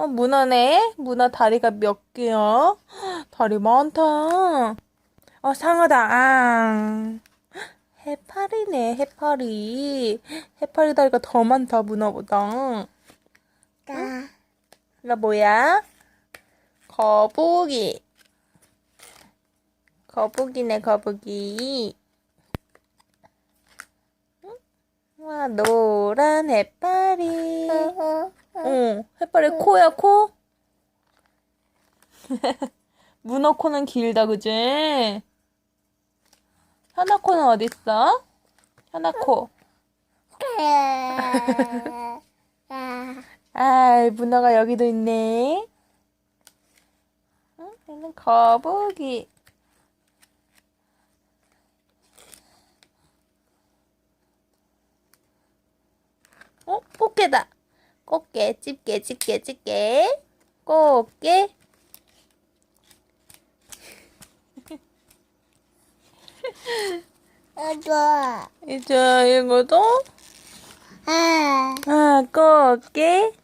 어, 문어네? 문어 다리가 몇 개야? 다리 많다. 어, 상어다. 앙. 해파리네, 해파리. 해파리 다리가 더 많다, 문어보다. 까. 이거 뭐야? 거북이. 거북이네, 거북이. 응? 와, 노란 해파리. 어, 해파리 코야, 코? 문어 코는 길다, 그지? 현아 코는 어딨어? 현아 코. 아, 문어가 여기도 있네. 응? 얘는 거북이. 어? 꽃게다. 꽃게, 집게, 집게, 집게. 꽃게. 좋아. 이제 이거도 아. 아, 꽃게.